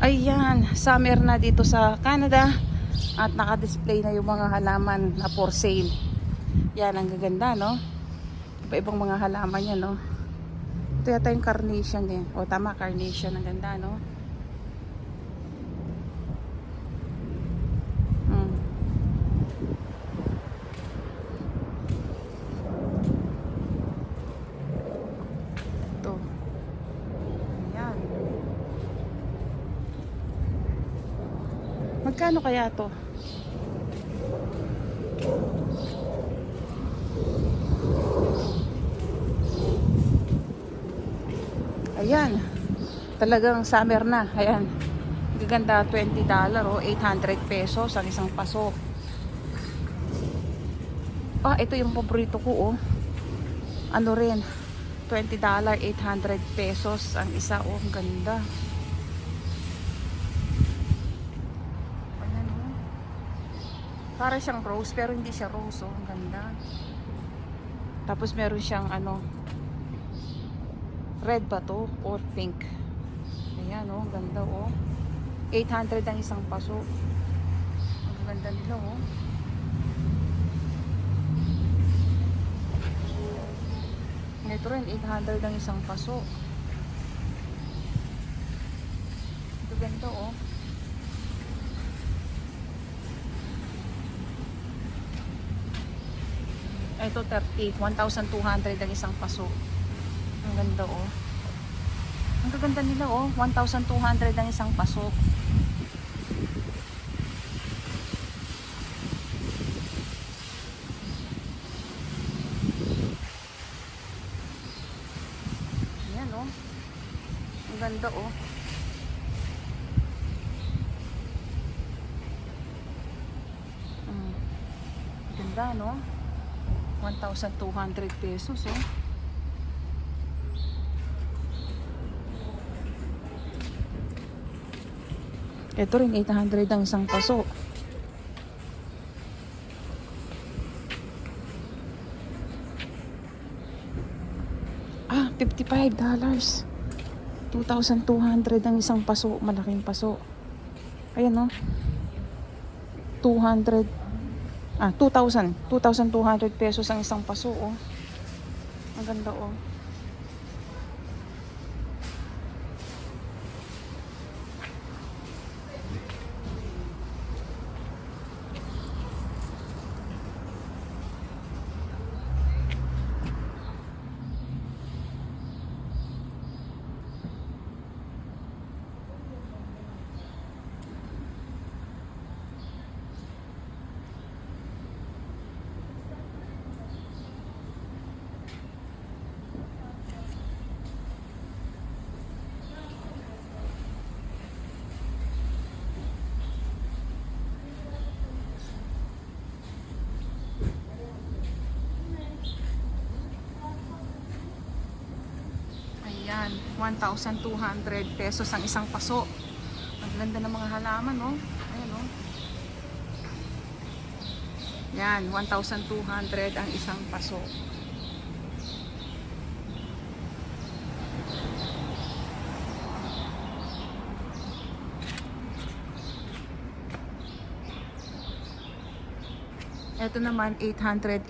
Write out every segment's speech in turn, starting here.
Ayan, summer na dito sa Canada at naka-display na yung mga halaman na for sale. Yan, ang gaganda, no? Iba-ibang mga halaman yan, no? Ito yata yung carnation eh. O tama, carnation. Ang ganda, no? Hmm. Ito. Ayan. Magkano kaya to? Ayan. Talagang summer na. Ayan. Gaganda $20 o 800 pesos ang isang paso. Ah, ito yung paborito ko oh. Ano rin? $20 800 pesos ang isa oh. Ang ganda. Ayan oh. Para siyang rose pero hindi siya rose oh. Ang ganda. Tapos meron siyang ano red ba to or pink. Ayan oh, ang ganda oh. 800 ang isang paso. Ang ganda nila oh. Ito rin 800 ang isang paso. Ito ganito oh. Ito 30, 1,200 ang isang paso. Ang ganda oh. Ang gaganda nila oh. 1,200 ang isang paso. Ayan oh. Ang ganda oh. Mm. Ganda no? 1,200 pesos oh. Ito rin 800 ang isang paso. Ah, 55 dollars. 2,200 ang isang paso, malaking paso. Ayan no. 200 Ah, 2,000. 2,200 pesos ang isang paso oh. Ang ganda oh. 1,200 pesos ang isang paso. Ang ganda ng mga halaman, no? Ayan, no? Yan, 1,200 ang isang paso. Ito naman 880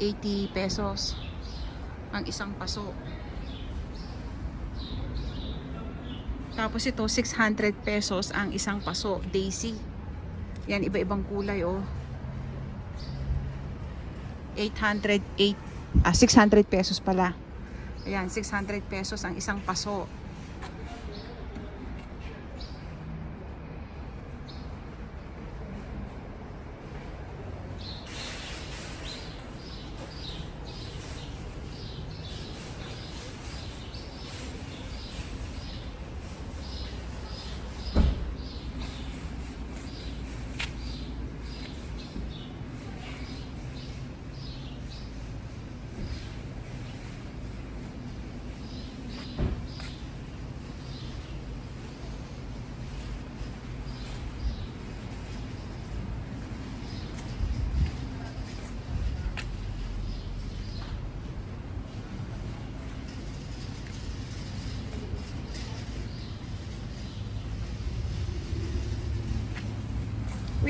pesos ang isang paso. Tapos ito 600 pesos ang isang paso, daisy. Yan iba-ibang kulay oh. 808 ah 600 pesos pala. Ayan, 600 pesos ang isang paso.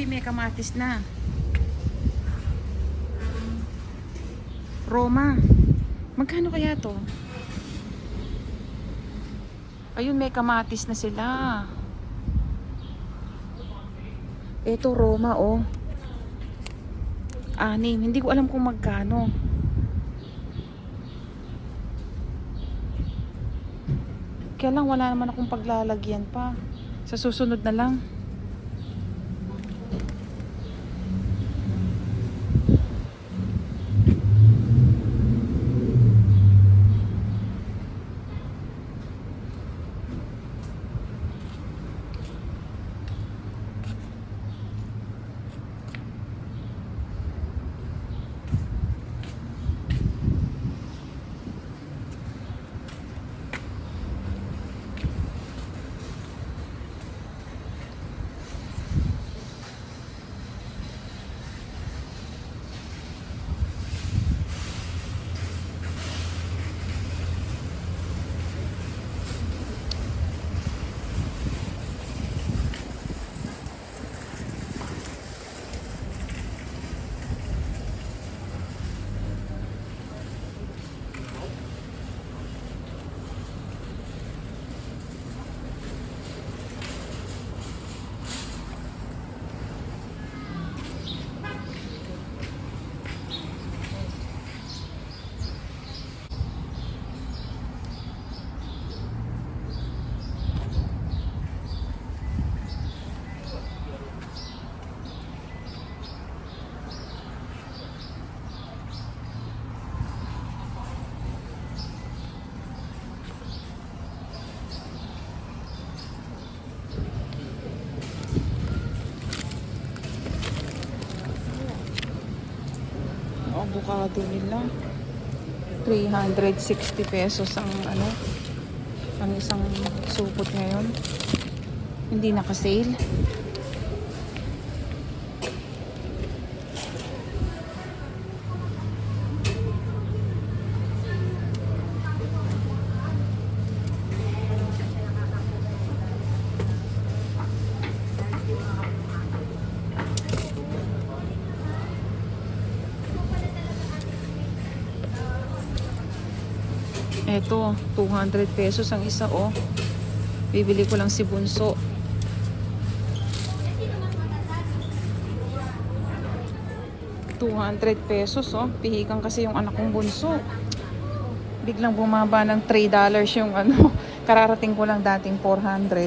Uy, may kamatis na. Roma. Magkano kaya to? Ayun, may kamatis na sila. Ito, Roma, oh. Anim. Hindi ko alam kung magkano. Kaya lang, wala naman akong paglalagyan pa. Sa susunod na lang. Avocado nila. 360 pesos ang ano ang isang supot ngayon. Hindi naka-sale Eto, 200 pesos ang isa oh. Bibili ko lang si Bunso. $200 pesos oh. Pihikan kasi yung anak kong bunso. Biglang bumaba ng $3 yung ano. Kararating ko lang dating 400.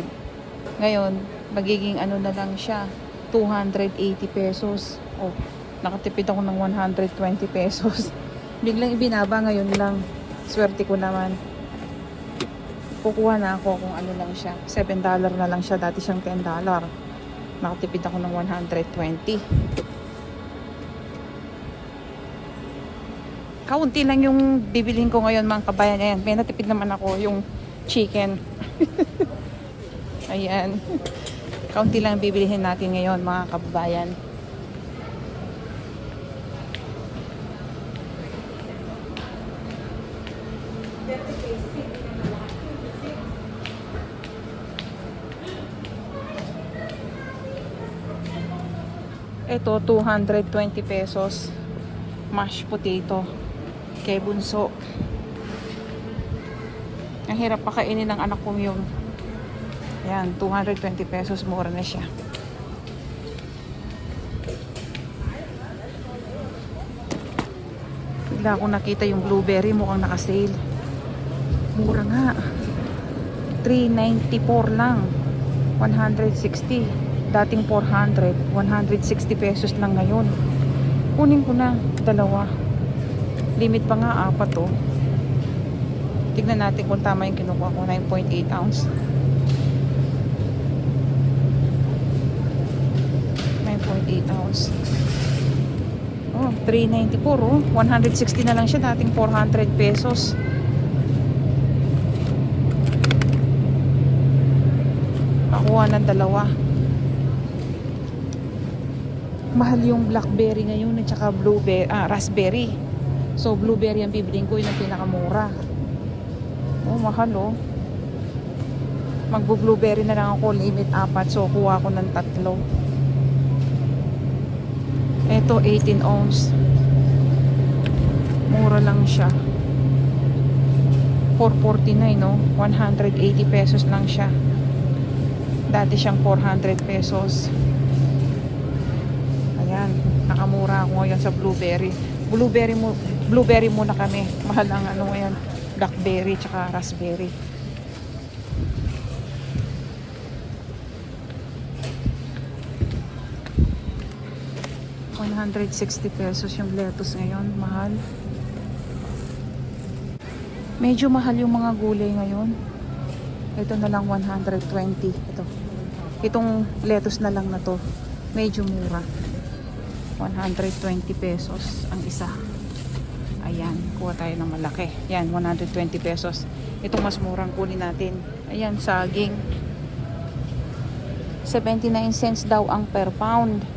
Ngayon, magiging ano na lang siya. 280 pesos. Oh, nakatipid ako ng 120 pesos. Biglang ibinaba ngayon lang. Swerte ko naman. Kukuha na ako kung ano lang siya. $7 na lang siya. Dati siyang $10. Nakatipid ako ng 120. Kaunti lang yung bibilin ko ngayon mga kabayan. Ayan, may natipid naman ako yung chicken. Ayan. Kaunti lang bibilihin natin ngayon mga kababayan. Ito, 220 pesos. Mashed potato. Kay Bunso. Ang hirap pakainin ng anak ko yung yan, 220 pesos. Mura na siya. Bigla ko nakita yung blueberry. Mukhang nakasale. Mura nga. 394 lang. 160. Dating 400. 160 pesos lang ngayon. Kunin ko na. Dalawa. Limit pa nga apat oh. Tignan natin kung tama yung kinukuha ko. 9.8 ounce. 9.8 ounce. Oh, 394 oh. 160 na lang siya. Dating 400 pesos. Pakuha ng dalawa. Mahal yung blackberry ngayon at saka blueberry, ah, raspberry. So, blueberry ang bibiling ko. Yun ang pinakamura. Oh, mahal oh. Magbo-blueberry na lang ako. Limit apat. So, kuha ko ng tatlo. Ito 18 ounce. Mura lang siya. 449 no? 180 pesos lang siya. Dati siyang 400 pesos. Ayan, nakamura ako ngayon sa blueberry. Blueberry mo blueberry muna kami. Mahal ang ano ngayon, blackberry tsaka raspberry. $160 pesos yung lettuce ngayon. Mahal. Medyo mahal yung mga gulay ngayon. Ito na lang 120. Ito. Itong lettuce na lang na to. Medyo mura. 120 pesos ang isa. Ayan, kuha tayo ng malaki. Yan, 120 pesos. Itong mas murang kunin natin. Ayan, saging. 79 cents daw ang per pound.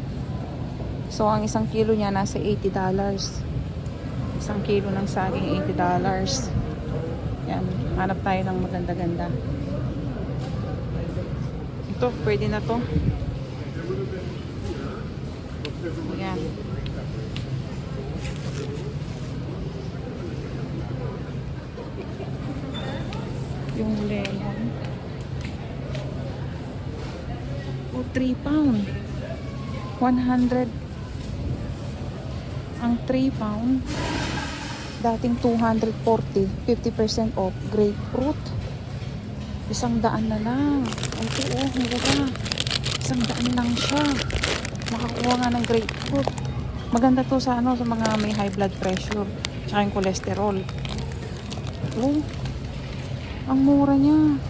So, ang isang kilo niya nasa 80 dollars. Isang kilo ng saging, 80 dollars. Yan, hanap tayo ng maganda-ganda. Ito, pwede na to. Yan. Yung lemon. O, 3 pound. 100 ang 3 pound. Dating 240 50% off. Grapefruit. Isang daan na lang. Ito oh mura isang daan lang siya makakuha nga ng grapefruit maganda to sa ano sa mga may high blood pressure tsaka yung cholesterol. Oh ang mura niya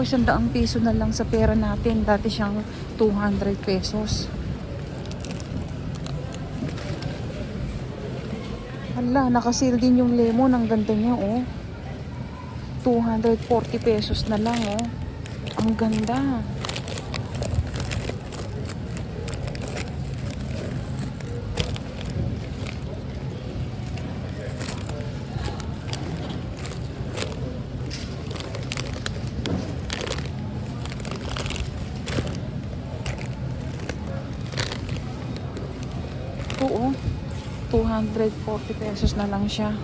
O, isang daang piso na lang sa pera natin. Dati siyang 200 pesos. Hala, nakasil din yung lemon. Ang ganda niya, oh. 240 pesos na lang, oh. Ang ganda. 240 pesos na lang siya.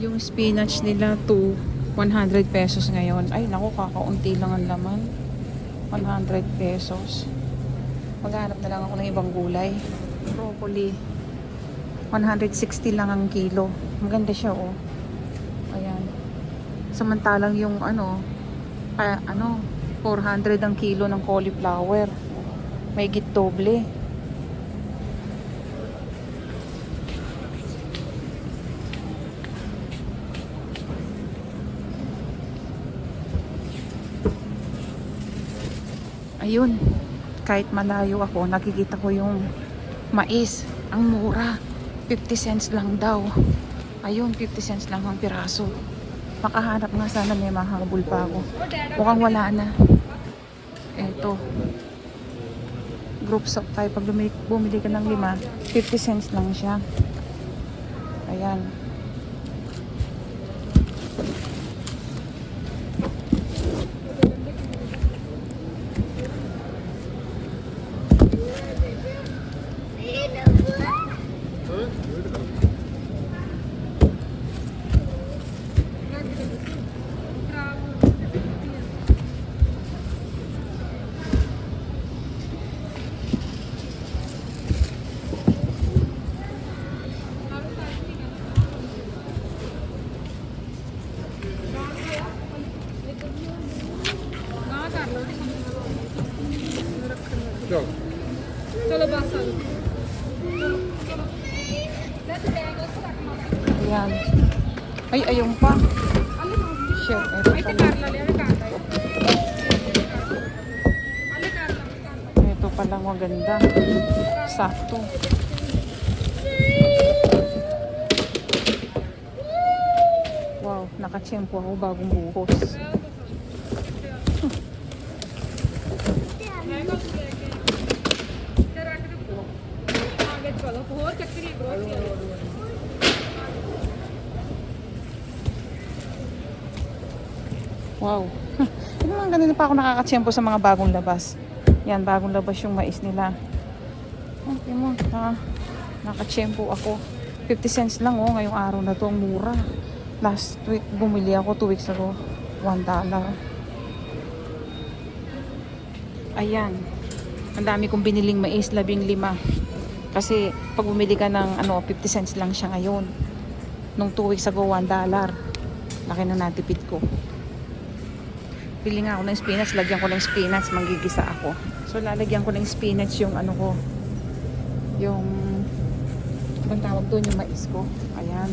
Yung spinach nila to 100 pesos ngayon. Ay, naku, kakaunti lang ang laman. 100 pesos. Maghanap na lang ako ng ibang gulay. Broccoli. 160 lang ang kilo. Maganda siya, oh. Ayan. Samantalang yung ano, kaya, ano, 400 ang kilo ng cauliflower. May git doble. Ayun. Kahit malayo ako, nakikita ko yung mais. Ang mura. 50 cents lang daw. Ayun, 50 cents lang ang piraso. Makahanap nga sana may mahabol pa ako. Mukhang wala na. Eto. Groups of 5. Pag bumili, ka ng lima, 50 cents lang siya. Ayan. sakto. Wow, nakachempo ako bagong buhos. Wow. Hindi naman ganun pa ako nakakatsyempo sa mga bagong labas. Yan, bagong labas yung mais nila. Okay mo, ha? Nakatsyempo ako. 50 cents lang oh, ngayong araw na to, ang mura. Last week, bumili ako, 2 weeks ago. 1 dollar. Ayan. Ang dami kong biniling mais, labing lima. Kasi pag bumili ka ng ano, 50 cents lang siya ngayon. Nung 2 weeks ago, 1 dollar. Laki na natipid ko. Nga ako ng spinach, lagyan ko ng spinach, manggigisa ako. So lalagyan ko ng spinach yung ano ko, yung, anong tawag doon, yung mais ko. Ayan.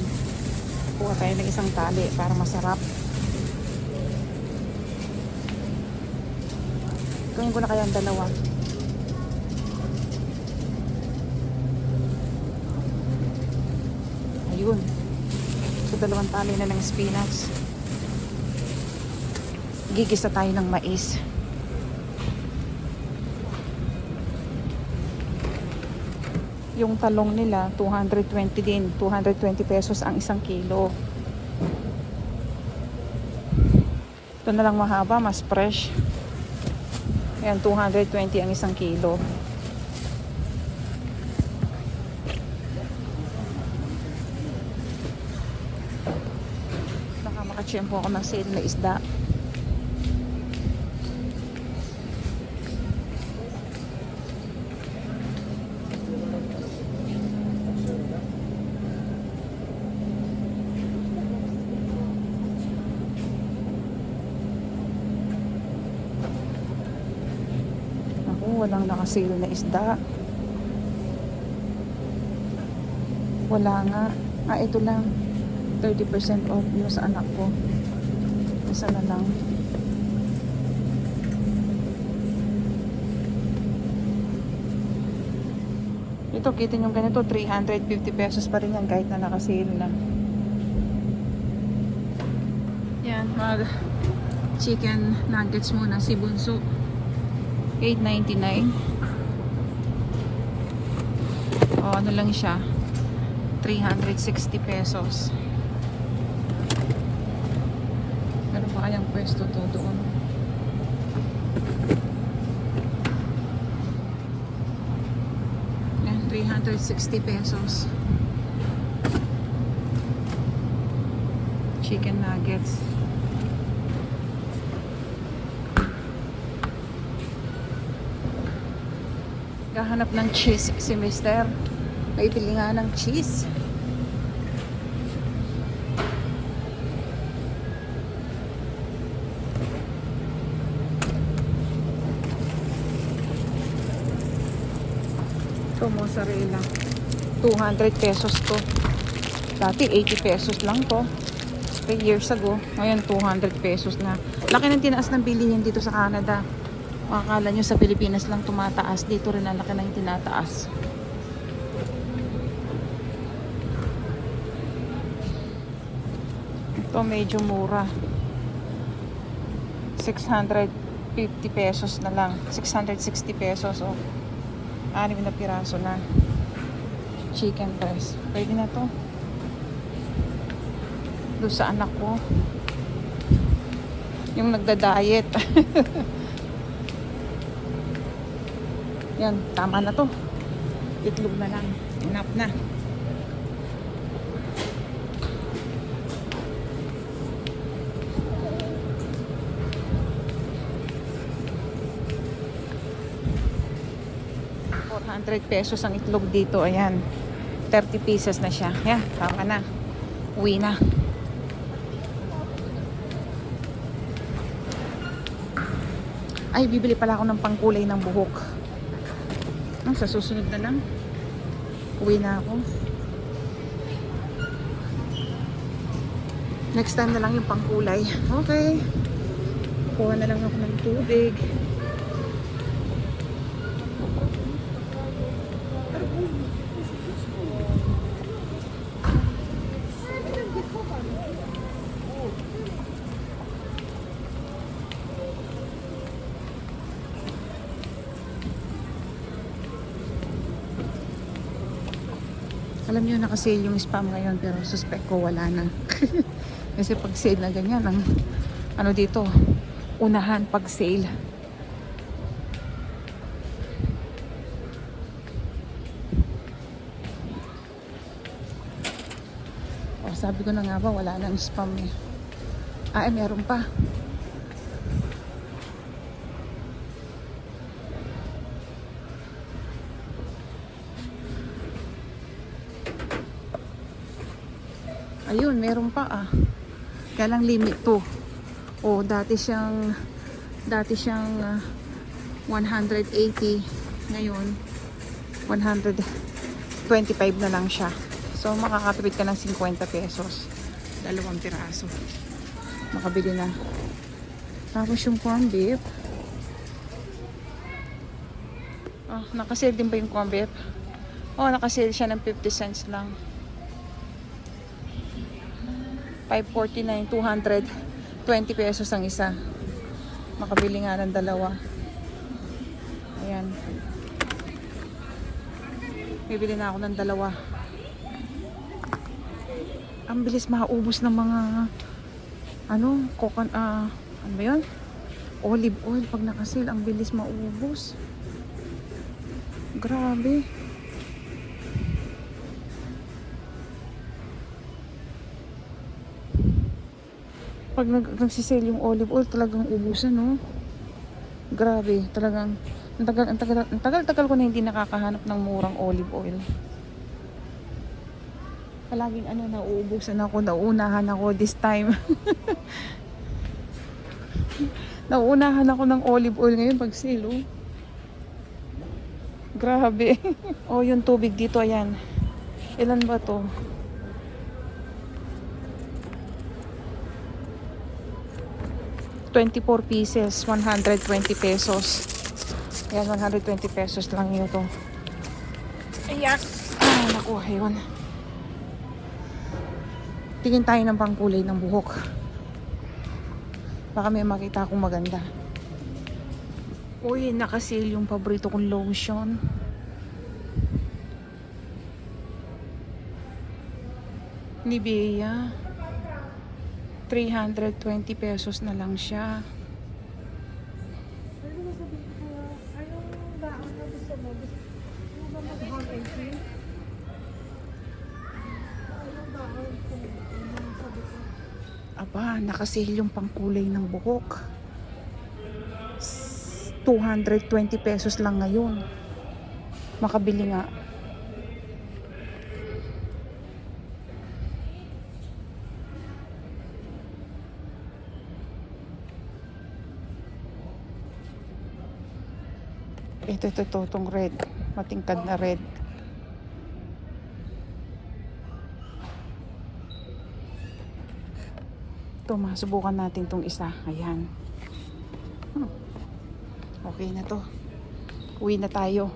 Kuha tayo ng isang tali para masarap. Gawin ko na kaya ang dalawa. Ayun. So dalawang tali na ng spinach gigisa tayo ng mais. Yung talong nila, 220 din. 220 pesos ang isang kilo. Ito na lang mahaba, mas fresh. Ayan, 220 ang isang kilo. Baka makachempo ako ng sale na isda. Ako, walang nakasale na isda. Wala nga. Ah, ito lang. 30% off yung sa anak ko. Isa na lang. Ito, kita nyo ganito, 350 pesos pa rin yan kahit na nakasale na. Yan, mag chicken nuggets muna si Bunso. 8.99. O ano lang siya? 360 pesos. Meron pa kayang pwesto to doon? Yan, 360 pesos. Chicken nuggets. Gahanap ng cheese si Mister. May bili nga ng cheese. Ito, mozzarella. 200 pesos to. Dati 80 pesos lang to. 3 years ago. Ngayon 200 pesos na. Laki ng tinaas ng bilihin dito sa Canada. Makakala nyo sa Pilipinas lang tumataas. Dito rin ang laki ng tinataas. Ito medyo mura. 650 pesos na lang. 660 pesos. Oh. Anim na piraso na. Chicken breast. Pwede na to. Doon sa anak ko. Yung nagda-diet. Yan, tama na to. Itlog na lang. Enough na. $400 pesos ang itlog dito. Ayan. 30 pieces na siya. Yan, tama na. Uwi na. Ay, bibili pala ako ng pangkulay ng buhok. Ah, sa susunod na lang. Uwi na ako. Next time na lang yung pangkulay. Okay. Kuha na lang ako ng tubig. Niyo naka-sale yung spam ngayon pero suspect ko wala na. Kasi pag sale na ganyan, ang ano dito, unahan pag sale. O, sabi ko na nga ba, wala nang spam eh. Ah, eh, meron pa. Ayun, meron pa ah. Kaya lang limit to. O, dati siyang dati siyang ah, 180 ngayon 125 na lang siya. So makakatipid ka ng 50 pesos. Dalawang piraso. Makabili na. Tapos yung corn beef. Oh, nakasale din ba yung corn beef? Oh, nakasale siya ng 50 cents lang. 549, 220 pesos ang isa. Makabili nga ng dalawa. Ayan. Bibili na ako ng dalawa. Ang bilis maubos ng mga ano, kokan, ah, ano ba yun? Olive oil pag nakasil, ang bilis maubos. Grabe. Pag nag nagsisale yung olive oil, talagang ubusan, no? Grabe, talagang ang tagal, ang tagal, ang tagal, tagal ko na hindi nakakahanap ng murang olive oil. Palaging ano, nauubusan ako, nauunahan ako this time. nauunahan ako ng olive oil ngayon pag sale, oh. Grabe. oh, yung tubig dito, ayan. Ilan ba to? Twenty-four pieces, 120 pesos. Ayan, 120 pesos lang yun to. Ayan. Ay, naku, ayun. Tingin tayo ng pangkulay ng buhok. Baka may makita akong maganda. Uy, nakasale yung paborito kong lotion. Nivea. 320 pesos na lang siya. Aba, nakasale yung pangkulay ng buhok. S- 220 pesos lang ngayon. Makabili nga. Ito, ito, ito, itong red. Matingkad na red. Ito, masubukan natin tong isa. Ayan. Hmm. Okay na to. Uwi na tayo.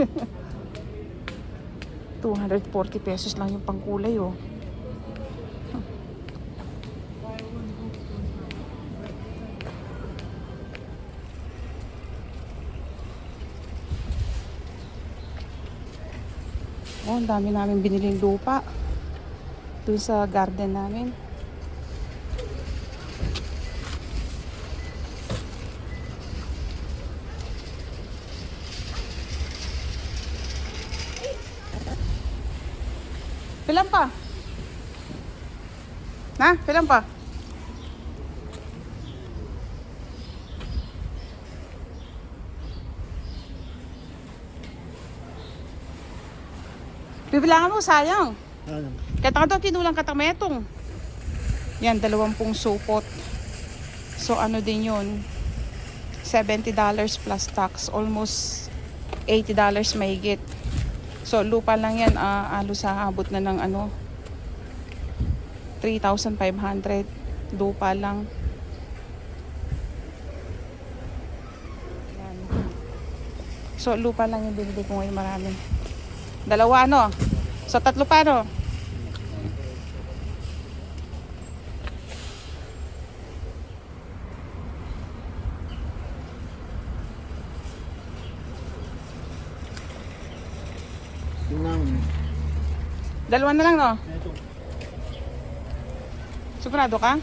240 pesos lang yung pangkulay, oh. Ang dami namin biniling lupa. Doon sa garden namin. Pilan pa? Na, pilan pa? Bibilangan mo, sayang. Ano? Kaya ka kinulang katametong. Yan, dalawampung supot. So, ano din yun? $70 plus tax. Almost $80 mahigit. So, lupa lang yan. ah alos sa abot na ng ano, 3,500. Lupa lang. Yan. So, lupa lang yung binili ko ngayon marami. Dalawa ano? So, tatlo pa lang. Dalawa na lang, no? Sigurado ka?